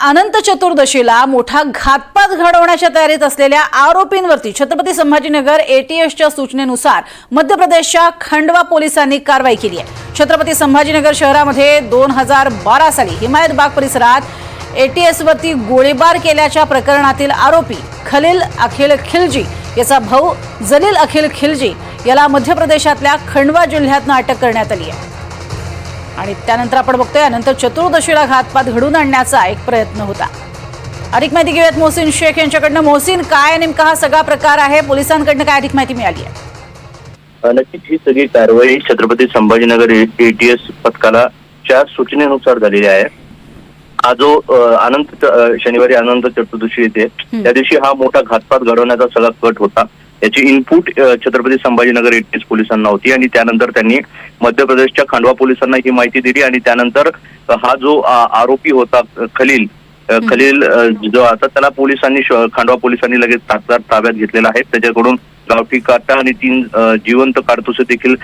अनंत चतुर्दशीला मोठा घातपात घडवण्याच्या तयारीत असलेल्या आरोपींवरती छत्रपती संभाजीनगर एटीएसच्या सूचनेनुसार मध्य प्रदेशच्या खंडवा पोलिसांनी कारवाई केली आहे. छत्रपती संभाजीनगर शहरामध्ये दोन हजार बारा साली हिमायत बाग परिसरात एटीएसवरती गोळीबार केल्याच्या प्रकरणातील आरोपी खलील अखिल खिलजी याचा भाऊ जलील अखिल खिलजी याला मध्य प्रदेशातल्या खंडवा जिल्ह्यातनं अटक करण्यात आली आहे. आणि त्यानंतर आपण बघतोय नंतर चतुर्दशीला घातपात घडून आणण्याचा एक प्रयत्न होता. अधिक माहिती घेऊयात मोहसिन शेख यांच्याकडनं. मोहसिन काय नेमका हा सगळा प्रकार आहे? पोलिसांकडनं काय अधिक माहिती मिळाली आहे? नक्कीच ही सगळी कारवाई छत्रपती संभाजीनगर एटीएस पथकाला च्या सूचनेनुसार झालेली आहे. हा जो अनंत शनिवारी अनंत चतुर्दशी येते. त्या दिवशी हा मोठा घातपात घडवण्याचा सगळा कट होता. याची इनपुट छत्रपती संभाजीनगर एटीएस पोलिसांना होती आणि त्यानंतर त्यांनी मध्य प्रदेशच्या खांडवा पोलिसांना ही माहिती दिली आणि त्यानंतर हा जो आरोपी होता खलील खलील जो आता त्याला पोलिसांनी खांडवा पोलिसांनी लगेच तात्काळ ताब्यात घेतलेला आहे. त्याच्याकडून गावठी काटा आणि तीन जिवंत काडतुसे देखील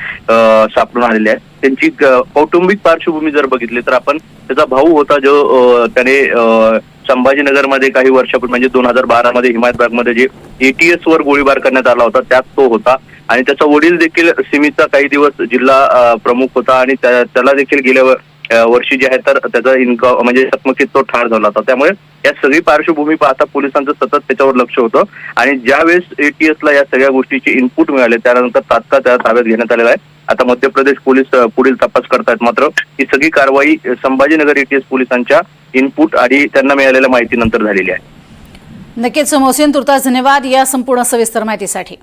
सापडून आलेले आहेत. त्यांची कौटुंबिक पार्श्वभूमी जर बघितली तर आपण त्याचा भाऊ होता जो त्याने संभाजीनगरमध्ये काही वर्षापूर्वी म्हणजे दोन हजार बारा मध्ये हिमायतबागमध्ये जे एटीएस वर गोळीबार करण्यात आला होता त्यात तो होता. आणि त्याचा वडील देखील सिमीचा काही दिवस जिल्हा प्रमुख होता आणि त्याला देखील गेल्या वर्षी जे आहे तर त्याचा इन्कम म्हणजे चकमकीत तो ठार झाला होता. त्यामुळे या सगळी पार्श्वभूमी पाहता पोलिसांचं सतत त्याच्यावर लक्ष होतं. आणि ज्यावेळेस एटीएस ला या सगळ्या गोष्टीचे इनपुट मिळाले त्यानंतर तात्काळ त्याला ताब्यात घेण्यात आलेला आहे. आता मध्य प्रदेश पोलीस पुढील तपास करतायत मात्र ही सगळी कारवाई संभाजीनगर एटीएस पोलिसांच्या इनपुट आणि त्यांना मिळालेल्या माहितीनंतर झालेली आहे. नक्कीच मोहसिन तुर्तास धन्यवाद या संपूर्ण सविस्तर माहितीसाठी.